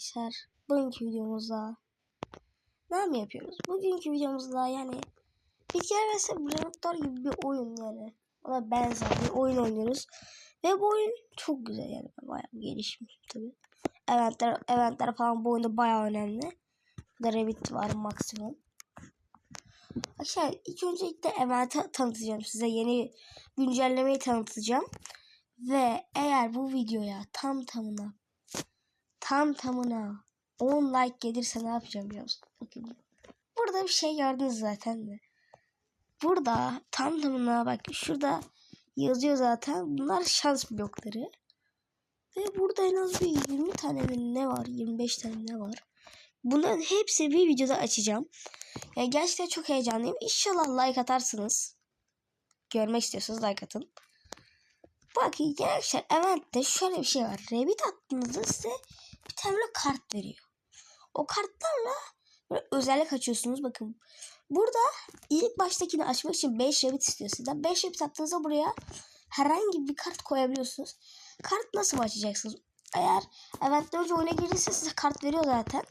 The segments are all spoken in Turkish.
arkadaşlar. Bugünkü videomuzda ne mi yapıyoruz? Bugünkü videomuzda yani bir kere mesela Brawl gibi bir oyun yani. Ona benzer bir oyun oynuyoruz. Ve bu oyun çok güzel yani. Bayağı gelişmiş tabii. Eventler, eventler falan bu oyunda bayağı önemli. Burada Rabbit var maksimum. Arkadaşlar ilk önce ilk de eventi tanıtacağım size. Yeni güncellemeyi tanıtacağım. Ve eğer bu videoya tam tamına tam tamına 10 like gelirse ne yapacağım biliyor musun? Bakın. Burada bir şey gördünüz zaten de. Burada tam tamına bak şurada yazıyor zaten. Bunlar şans blokları. Ve burada en az bir 20 tane ne var? 25 tane ne var? Bunların hepsini bir videoda açacağım. Yani gerçekten çok heyecanlıyım. İnşallah like atarsınız. Görmek istiyorsanız like atın. Bakın gençler eventte şöyle bir şey var. Revit attığınızda size bir tane böyle kart veriyor. O kartlarla böyle özellik açıyorsunuz. Bakın burada ilk baştakini açmak için 5 Revit istiyor sizden. 5 Revit attığınızda buraya herhangi bir kart koyabiliyorsunuz. Kart nasıl açacaksınız? Eğer eventten önce oyuna girdiyse size kart veriyor zaten.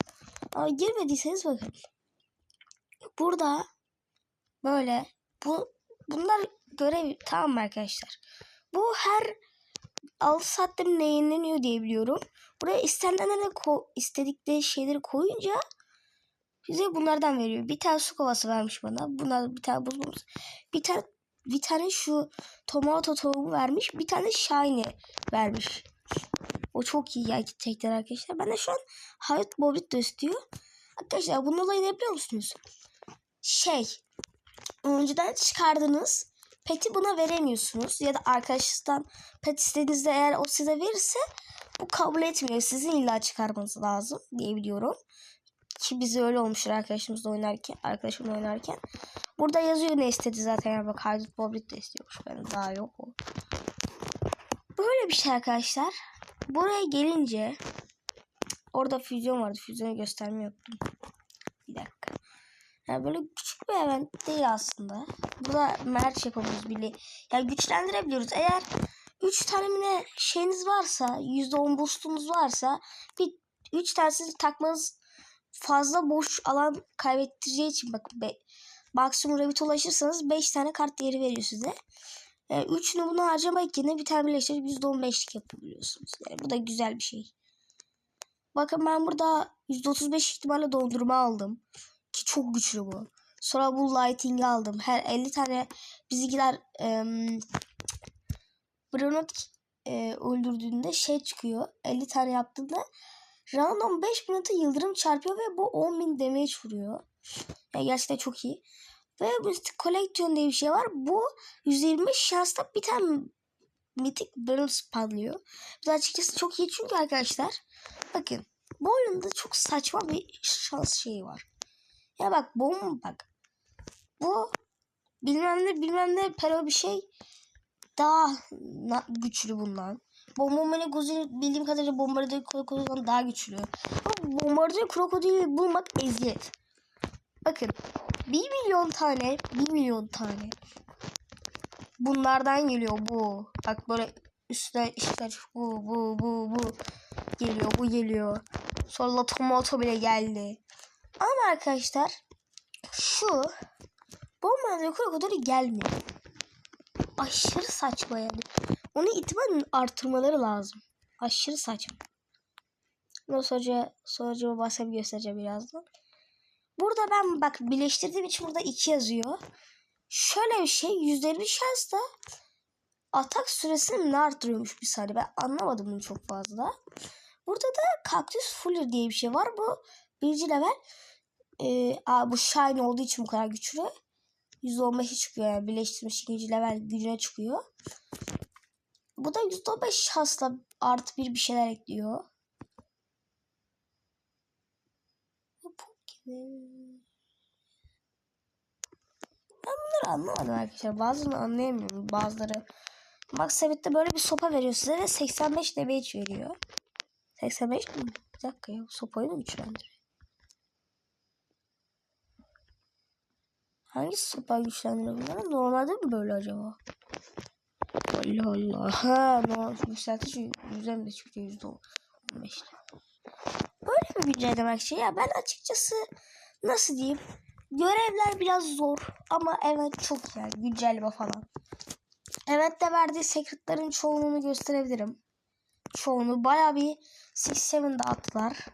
Ama girmediyseniz bakın. Burada böyle bu bunlar görev tamam arkadaşlar? Bu her 6 saatte mi ne diye biliyorum. Buraya istenenleri ko istedikleri şeyleri koyunca bize bunlardan veriyor. Bir tane su kovası vermiş bana. Buna bir tane buz buz. Bir tane bir tane şu tomato tohumu vermiş. Bir tane shiny vermiş. O çok iyi ya tekrar arkadaşlar. Ben de şu an Hayat Bobit de istiyor. Arkadaşlar bunun olayı ne biliyor musunuz? Şey önceden çıkardınız peti buna veremiyorsunuz. Ya da arkadaşınızdan pet istediğinizde eğer o size verirse bu kabul etmiyor. Sizin illa çıkarmanız lazım diye biliyorum. Ki bize öyle olmuştur arkadaşımızla oynarken, arkadaşımla oynarken. Burada yazıyor ne istedi zaten. Yani bak Haydut Bobrit de istiyormuş. Ben daha yok o. Böyle bir şey arkadaşlar. Buraya gelince orada füzyon vardı. Füzyonu göstermeyi unuttum. Bir dakika. Yani böyle küçük bir event değil aslında. Burada merch yapabiliyoruz bile. Yani güçlendirebiliyoruz. Eğer 3 tane şeyiniz varsa, %10 boostunuz varsa bir 3 tanesini takmanız fazla boş alan kaybettireceği için bakın be, maksimum rabbit ulaşırsanız 5 tane kart değeri veriyor size. Yani 3'ünü bunu harcamak yerine bir tane birleştirip %15'lik yapabiliyorsunuz. Yani bu da güzel bir şey. Bakın ben burada %35 ihtimalle dondurma aldım. Ki çok güçlü bu. Sonra bu lighting'i aldım. Her 50 tane bizimkiler e, Brunot e, öldürdüğünde şey çıkıyor. 50 tane yaptığında random 5 minute yıldırım çarpıyor ve bu 10.000 damage vuruyor. Yani gerçekten çok iyi. Ve Mystic Collection diye bir şey var. Bu 125 şansla bir tane Mythic Barrel spawnlıyor. Bu açıkçası çok iyi çünkü arkadaşlar bakın bu oyunda çok saçma bir şans şeyi var. Ya bak bomba bak. Bu bilmem ne bilmem ne pero bir şey daha güçlü bundan. Bombardino Gozil bildiğim kadarıyla Bombardino Krokodil'den daha güçlü. Ama Bombardino Krokodil'i bulmak eziyet. Bakın 1 milyon tane 1 milyon tane bunlardan geliyor bu. Bak böyle üstte işte bu bu bu bu geliyor bu geliyor. Sonra tomato bile geldi. Ama arkadaşlar şu Bombardino Krokodil'i gelmiyor. Aşırı saçma yani. Onu itibarını artırmaları lazım. Aşırı saçma. Bunu sonuca, sonucuma bahsedip göstereceğim birazdan. Burada ben bak birleştirdiğim için burada 2 yazıyor. Şöyle bir şey %50 şansla atak süresini ne artırıyormuş bir saniye. Ben anlamadım bunu çok fazla. Burada da kaktüs fuller diye bir şey var. Bu birinci level. Ee, aa, bu shine olduğu için bu kadar güçlü. %15'i çıkıyor yani birleştirmiş ikinci level gücüne çıkıyor. Bu da %15 şansla artı bir bir şeyler ekliyor. Ben bunları anlamadım arkadaşlar. Bazılarını anlayamıyorum. Bazıları Max Sabit'te böyle bir sopa veriyor size ve 85 damage veriyor. 85 mi? Bir dakika ya. Sopayı mı güçlendiriyor? Hangi sopa güçlendiriyor bunları? Normalde mi böyle acaba? Allah Allah. Ha, normal yükseltici yüzden de çıkıyor yüzde on beşte. Böyle bir güncelleme şey ya ben açıkçası nasıl diyeyim görevler biraz zor ama evet çok yani güncelleme falan. Evet de verdiği secretların çoğunluğunu gösterebilirim. Çoğunu baya bir 6-7 dağıttılar.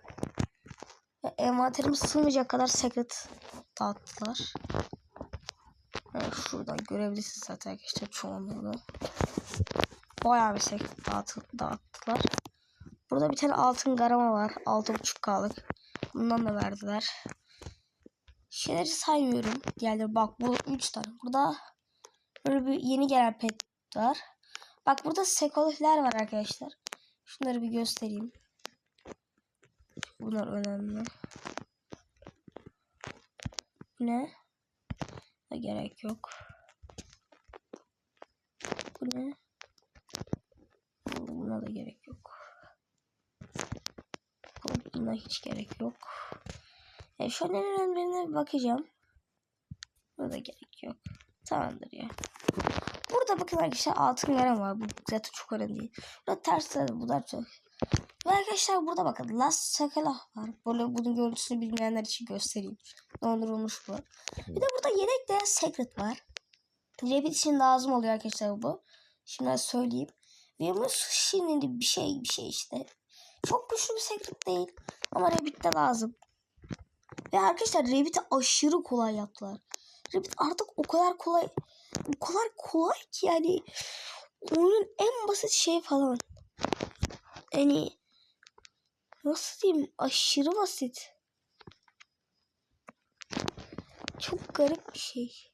Envanterime sığmayacak kadar secret dağıttılar. Evet, şuradan görebilirsiniz zaten arkadaşlar çoğunluğunu. Bayağı bir secret dağıtı, dağıttılar. Burada bir tane altın garama var. 6.5K'lık. Bundan da verdiler. Şeyleri saymıyorum. Diğerleri bak bu 3 tane. Burada böyle bir yeni gelen pet var. Bak burada sekolifler var arkadaşlar. Şunları bir göstereyim. Bunlar önemli. Ne? Da gerek yok. Bu ne? Buna da gerek yok. Buna hiç gerek yok. E şu an en önemlilerine bir bakacağım. Buna da gerek yok. Tamamdır ya. Burada bakın arkadaşlar altın garam var. Bu zaten çok önemli değil. Burada tersler bu da çok. Ve arkadaşlar burada bakın Last Sakala var. Böyle bunun görüntüsünü bilmeyenler için göstereyim. Dondurulmuş bu. Bir de burada yedek de Secret var. Rabbit için lazım oluyor arkadaşlar bu. Şimdi söyleyeyim. Bu şimdi bir şey bir şey işte. Çok güçlü bir secret değil. Ama Rabbit'te lazım. Ve arkadaşlar Rabbit'i aşırı kolay yaptılar. Rabbit artık o kadar kolay o kadar kolay ki yani oyunun en basit şey falan. Yani nasıl diyeyim aşırı basit. Çok garip bir şey.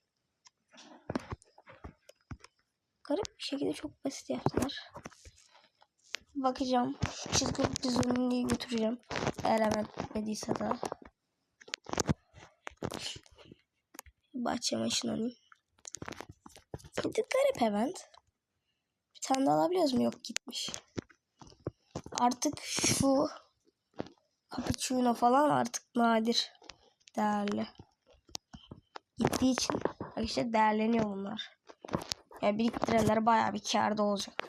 Garip bir şekilde çok basit yaptılar. Bakacağım. Çizgi düzenliği götüreceğim. Eğer hemen bitmediyse daha. Bahçeme ışınlanayım. Bir de garip event. Bir tane daha alabiliyoruz mu? Yok gitmiş. Artık şu cappuccino falan artık nadir. Değerli. Gittiği için işte değerleniyor bunlar. Yani biriktirenler bayağı bir karda olacak.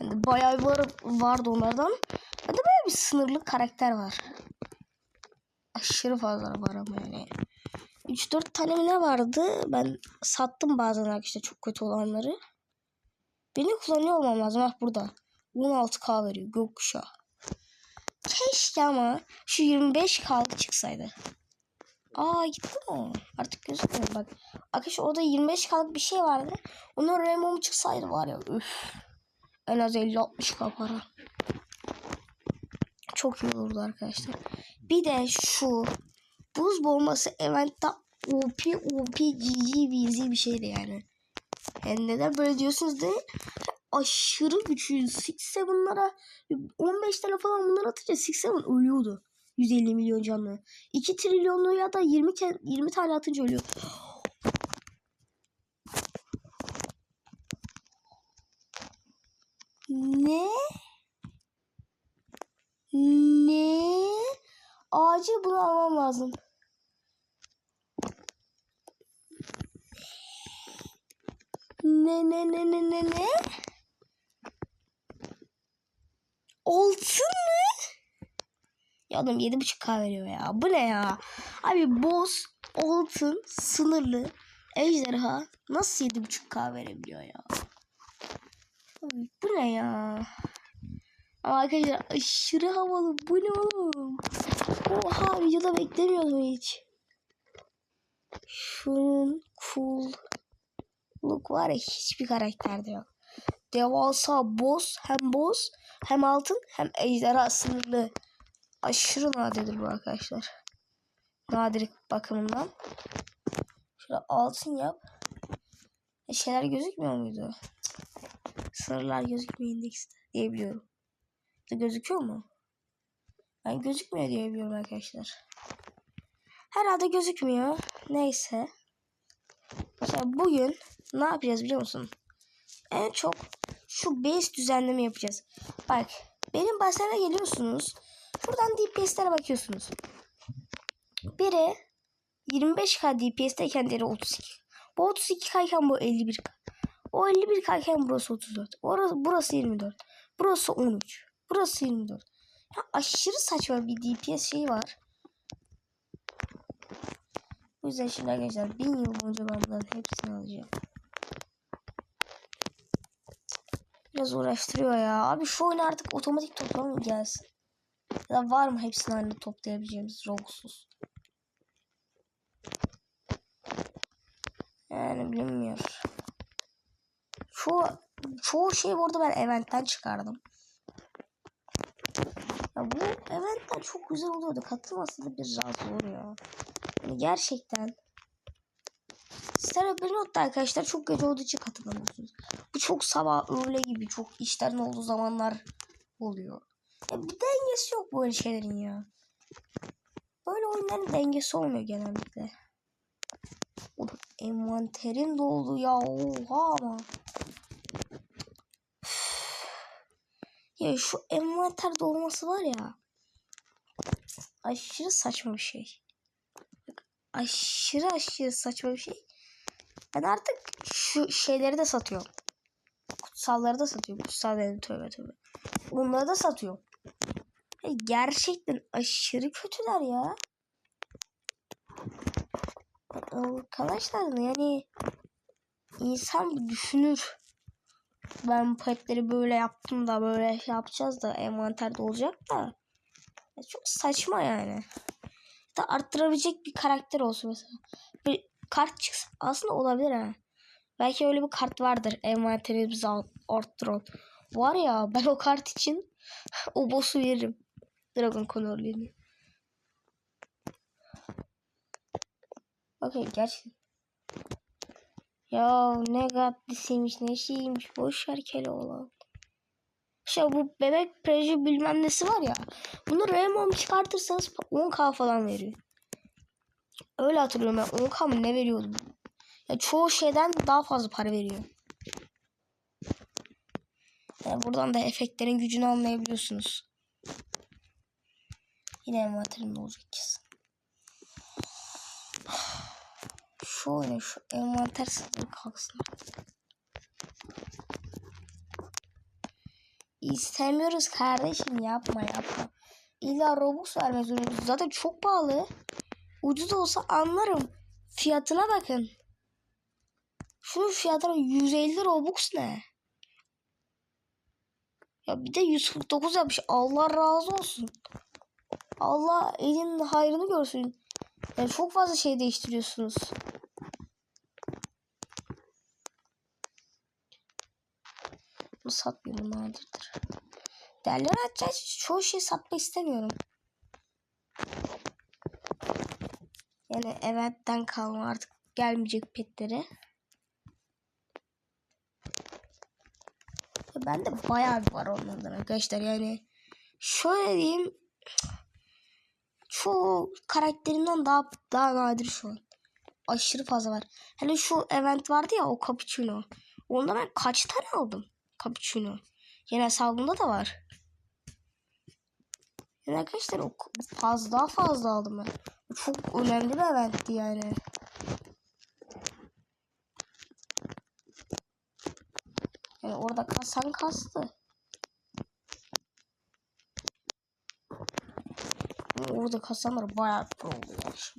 Yani bayağı var, vardı onlardan. Ya da bayağı bir sınırlı karakter var. Aşırı fazla var ama yani. 3-4 tane ne vardı? Ben sattım bazen arkadaşlar çok kötü olanları. Beni kullanıyor olmam lazım. Bak burada. 16k veriyor gökkuşağı. Keşke ama şu 25k çıksaydı. Aa gitti mi? Artık gözükmüyor bak. Arkadaşlar orada 25k'lık bir şey vardı. Onun Rainbow çıksaydı var ya üf. En az 50-60k para. Çok iyi olurdu arkadaşlar. Bir de şu buz bombası eventte OP OP GG VZ bir şeydi yani. Yani neden böyle diyorsunuz de aşırı güçlü. 6-7'lara 15 tane falan bunlar atınca 6-7 ölüyordu. 150 milyon canlı. 2 trilyonlu ya da 20, 20 tane atınca ölüyor. Ne? Ne? Acil bunu almam lazım. Ne ne ne ne ne ne? Altın mı? Ya adam 7.5k veriyor ya. Bu ne ya? Abi boss, altın, sınırlı, ejderha nasıl 7.5k verebiliyor ya? Abi, bu ne ya? Ama arkadaşlar aşırı havalı. Bu ne oğlum? Oha videoda beklemiyordum hiç. Şunun cool look var ya hiçbir karakterde yok. Devasa boss hem boss hem altın hem ejderha sınırlı. Aşırı nadirdir bu arkadaşlar. Nadir bakımından. Şöyle altın yap. E şeyler gözükmüyor muydu? Sınırlar gözükmüyor indekste diyebiliyorum. Da gözüküyor mu? Ben gözükmüyor diyebiliyorum arkadaşlar. Herhalde gözükmüyor. Neyse. Mesela bugün ne yapacağız biliyor musun? En çok şu base düzenleme yapacağız. Bak benim basene geliyorsunuz. Buradan DPS'lere bakıyorsunuz. Biri 25k DPS'teyken diğeri 32. Bu 32 kayken bu 51k. O 51 kayken burası 34. Orası, burası 24. Burası 13. Burası 24. Ya aşırı saçma bir DPS şeyi var. O yüzden şimdi arkadaşlar bin yıl boyunca ben bunların hepsini alacağım. Biraz uğraştırıyor ya. Abi şu oyun artık otomatik toplama gelsin. Ya da var mı hepsini aynı toplayabileceğimiz Rogue'suz? Yani bilmiyorum. Çoğu, çoğu şeyi bu arada ben eventten çıkardım. Ya bu eventler çok güzel oluyordu. Katılması da biraz zor ya. Yani gerçekten. Sizler haberin oldu arkadaşlar. Çok gece olduğu için katılamıyorsunuz. Bu çok sabah öğle gibi çok işlerin olduğu zamanlar oluyor. Ya bir dengesi yok böyle şeylerin ya. Böyle oyunların dengesi olmuyor genellikle. Oğlum envanterim doldu ya oha ama. Ya şu envanter dolması var ya. Aşırı saçma bir şey. Aşırı aşırı saçma bir şey. Ben artık şu şeyleri de satıyorum. Kutsalları da satıyorum. Kutsal dedim tövbe tövbe. Onları da satıyorum. Gerçekten aşırı kötüler ya. Arkadaşlar yani insan düşünür. Ben petleri böyle yaptım da böyle şey yapacağız da envanterde olacak da. Ya çok saçma yani. Da arttırabilecek bir karakter olsun mesela. Bir kart çıksın. Aslında olabilir ha. Belki öyle bir kart vardır. Envanterimizi arttıran. Var ya ben o kart için o boss'u veririm. Dragon Connor'luyum. Okey gerçekten. Ya ne gaddisiymiş ne şeymiş boş ver Keloğlan. İşte bu bebek preji bilmem nesi var ya. Bunu Raymond çıkartırsanız 10k falan veriyor. Öyle hatırlıyorum ben 10k mı ne veriyordu? Ya çoğu şeyden daha fazla para veriyor. Yani buradan da efektlerin gücünü anlayabiliyorsunuz. Yine envanterimde olacak kesin. Şu oyunu şu envanter sınırı kalksın. İstemiyoruz kardeşim yapma yapma. İlla Robux vermek zorundayız. Zaten çok pahalı. Ucuz olsa anlarım. Fiyatına bakın. Şunun fiyatına 150 Robux ne? Ya bir de 149 yapmış. Allah razı olsun. Allah elin hayrını görsün. Yani çok fazla şey değiştiriyorsunuz. Bunu satmıyorum nadirdir. Değerleri açacağız. Çoğu şey satmak istemiyorum. Yani eventten kalma artık gelmeyecek petleri. Ben de bayağı bir var onlardan arkadaşlar yani. Şöyle diyeyim. Çoğu karakterinden daha daha nadir şu an. Aşırı fazla var. Hani şu event vardı ya o cappuccino. Onda ben kaç tane aldım? Cappuccino. Yine hesabımda da var. Yani arkadaşlar o fazla daha fazla aldım ben. Çok önemli bir eventti yani. Yani orada kasan kastı. Orada kasanlar bayağı pro oluyor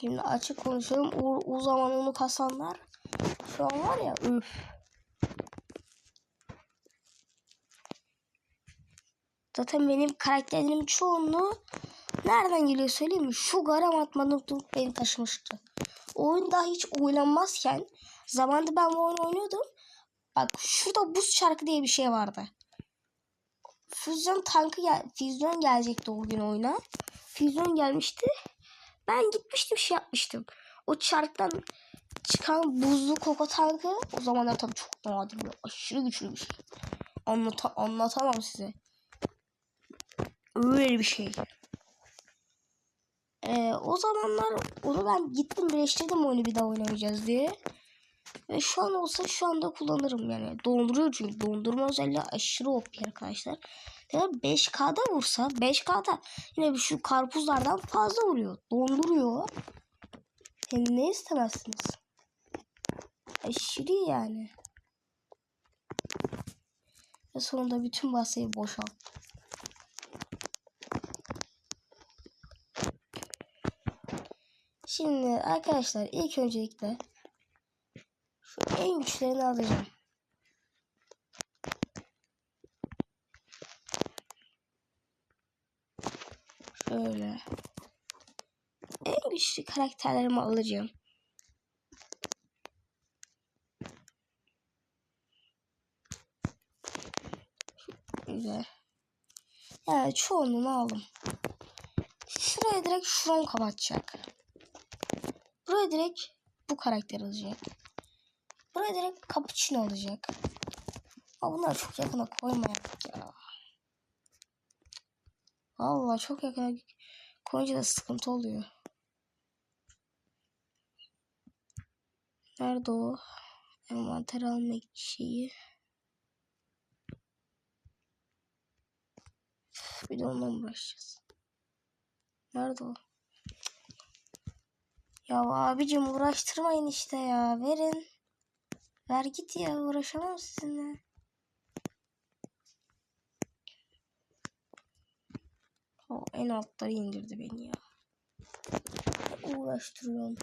şimdi. Açık konuşalım. O, o zaman onu kasanlar şu an var ya üf. Zaten benim karakterlerimin çoğunluğu nereden geliyor söyleyeyim mi? Şu garam atmanın beni taşımıştı. Oyun daha hiç oynanmazken zamanında ben bu oyunu oynuyordum. Bak şurada buz çarkı diye bir şey vardı. Füzyon tankı gel füzyon gelecekti o gün oyuna. Füzyon gelmişti. Ben gitmiştim şey yapmıştım. O çarktan çıkan buzlu koko tankı o zamanlar tabii çok nadir bir aşırı güçlü bir şey. Anlata anlatamam size. Öyle bir şey. Ee, o zamanlar onu ben gittim birleştirdim oyunu bir daha oynamayacağız diye. Ve şu an olsa şu anda kullanırım yani. Donduruyor çünkü dondurma özelliği aşırı OP arkadaşlar. Yani 5K'da vursa 5K'da yine bir şu karpuzlardan fazla vuruyor. Donduruyor. Yani ne istemezsiniz? Aşırı yani. Ve sonunda bütün basayı boşalt. Şimdi arkadaşlar ilk öncelikle şu en güçlerini alacağım. Şöyle. En güçlü karakterlerimi alacağım. Güzel. Yani çoğunluğunu aldım. Şuraya direkt şuram kapatacak. Buraya direkt bu karakter alacak. Buraya direkt cappuccino alacak. Ama bunlar çok yakına koymayak ya. Vallahi çok yakına koyunca da sıkıntı oluyor. Nerede o? Envanter almak şeyi. Bir de onunla uğraşacağız. Nerede o? Ya abicim uğraştırmayın işte ya. Verin. Ver git ya uğraşamam sizinle. O en altları indirdi beni ya. Uğraştırıyorum.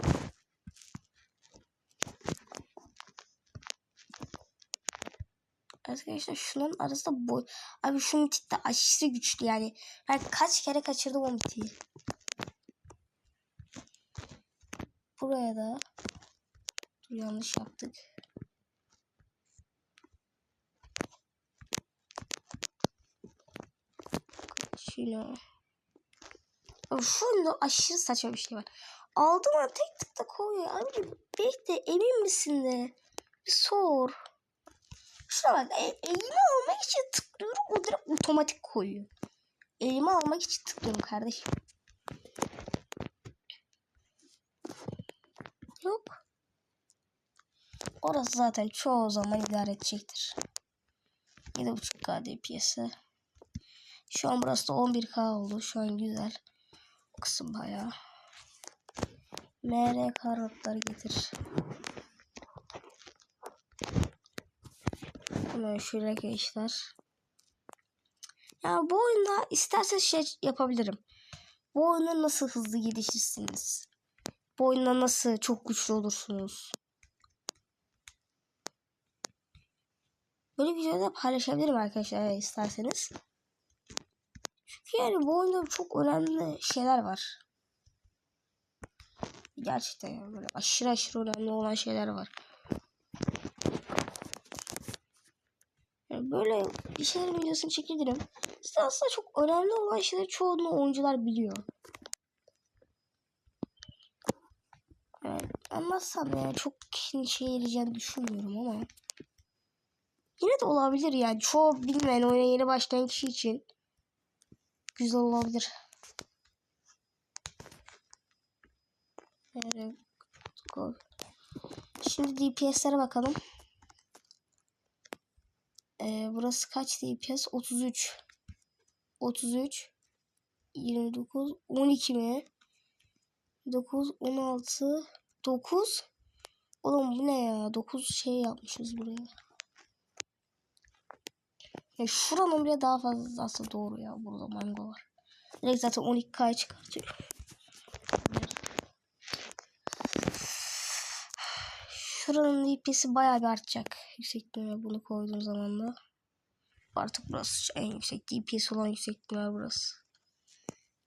Arkadaşlar şunun arasında boy. Abi şu mitik de aşırı güçlü yani. Ben kaç kere kaçırdım o mitiği. Buraya da Dur, yanlış yaptık. Şunu. Abi şu oyunda aşırı saçma bir şey var. Aldım an tek tıkla koyuyor. Abi bekle emin misin de? Bir sor. Şuna bak e, almak için tıklıyorum o direkt otomatik koyuyor. Elimi almak için tıklıyorum kardeşim. Yok. Orası zaten çoğu zaman idare edecektir. 7.5K DPS'e. Şu an burası da 11K oldu. Şu an güzel. O kısım bayağı. MR karotları getir. Hemen şöyle gençler. Ya bu oyunda isterseniz şey yapabilirim. Bu oyunda nasıl hızlı gelişirsiniz? Bu oyunda nasıl çok güçlü olursunuz? Böyle videoda paylaşabilirim arkadaşlar isterseniz. Çünkü yani bu oyunda çok önemli şeyler var. Gerçekten yani böyle aşırı aşırı önemli olan şeyler var. Yani böyle bir şeyler videosunu çekebilirim. İşte aslında çok önemli olan şeyleri çoğunluğu oyuncular biliyor. Yani anlatsam yani çok kişinin şey yarayacağını düşünmüyorum ama. Yine de olabilir yani. Çoğu bilmeyen oyuna yeni başlayan kişi için güzel olabilir. Şimdi DPS'lere bakalım. Ee, burası kaç DPS? 33. 33. 29. 12 mi? 9. 16. 9. Oğlum bu ne ya? 9 şey yapmışız buraya. Ya şuranın bile daha fazlası doğru ya. Burada mango var. Direkt zaten 12K çıkartıyor. Şuranın DPS'i bayağı bir artacak. Yüksek ihtimalle bunu koyduğum zaman da. Artık burası en yüksek DPS olan yüksek ihtimal burası.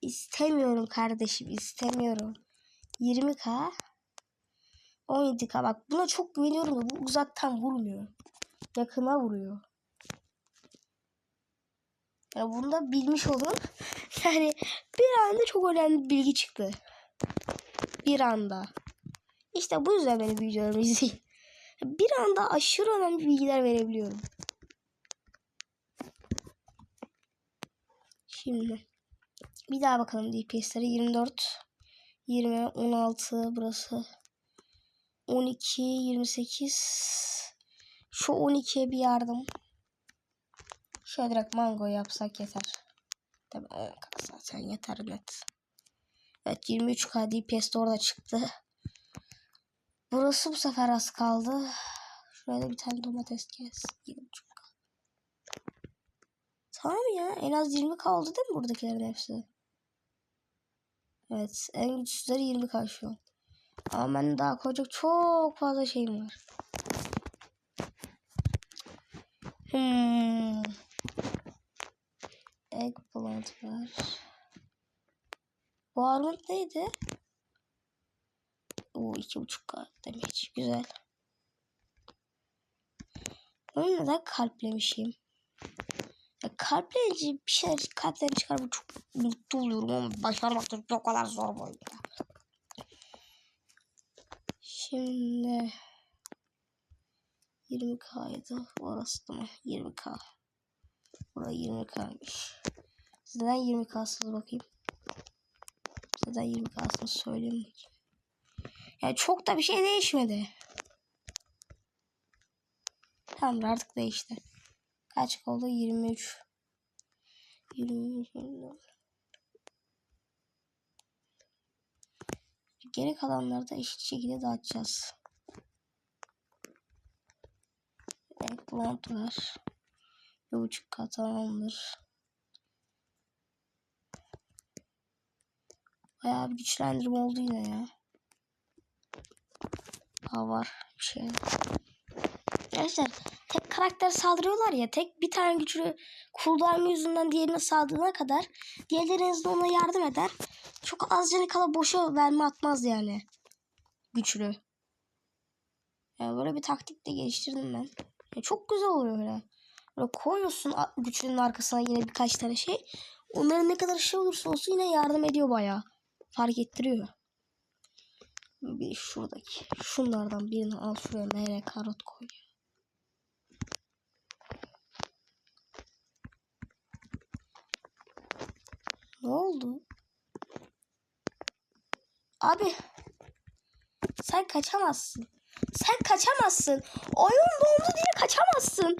İstemiyorum kardeşim istemiyorum. 20k 17k bak buna çok güveniyorum da bu uzaktan vurmuyor. Yakına vuruyor. Ya bunda bilmiş olun. Yani bir anda çok önemli bir bilgi çıktı. Bir anda. İşte bu yüzden benim videolarımı izleyin. Bir anda aşırı önemli bilgiler verebiliyorum. Şimdi bir daha bakalım DPS'lere 24 20 16 burası 12 28 şu 12'ye bir yardım şöyle direkt mango yapsak yeter tabi 10k zaten yeter net evet 23k DPS de orada çıktı burası bu sefer az kaldı şurada bir tane domates kes 7.5k Tamam ya en az 20 kaldı değil mi buradakilerin hepsi? Evet en güçsüzleri 20 k şu an. Ama ben daha koyacak çok fazla şeyim var. Hmm. Eggplant var. Bu armut neydi? Oo iki buçuk k demek. Güzel. Ben neden kalplemişim? Ya kalpleyince bir şeyler kalpten çıkar bu çok mutlu oluyorum ama başarmak da çok kadar zor bu oyunda. Şimdi 20k'ydı. Orası da mı? 20k. Burası 20k'ymış. Sizden 20k'sınız bakayım. Sizden 20k'sınız söyleyeyim bakayım. Yani çok da bir şey değişmedi. Tamam artık değişti. Kaç oldu? 23. 23. 24. Geri kalanları da eşit şekilde dağıtacağız. Eggplant var. Bir buçuk kat tamamdır. Bayağı bir güçlendirme oldu yine ya. Ha var bir şey. Arkadaşlar tek karakter saldırıyorlar ya tek bir tane güçlü cooldown yüzünden diğerine saldırana kadar diğerleri en ona yardım eder. Çok az canı kala boşa verme atmaz yani. Güçlü. Yani böyle bir taktik de geliştirdim ben. Ya çok güzel oluyor öyle. Böyle koyuyorsun a- güçlünün arkasına yine birkaç tane şey. Onların ne kadar şey olursa olsun yine yardım ediyor bayağı. Fark ettiriyor. Bir şuradaki. Şunlardan birini al şuraya nereye karot koy. Ne oldu? Abi. Sen kaçamazsın. Sen kaçamazsın. Oyun dondu diye kaçamazsın.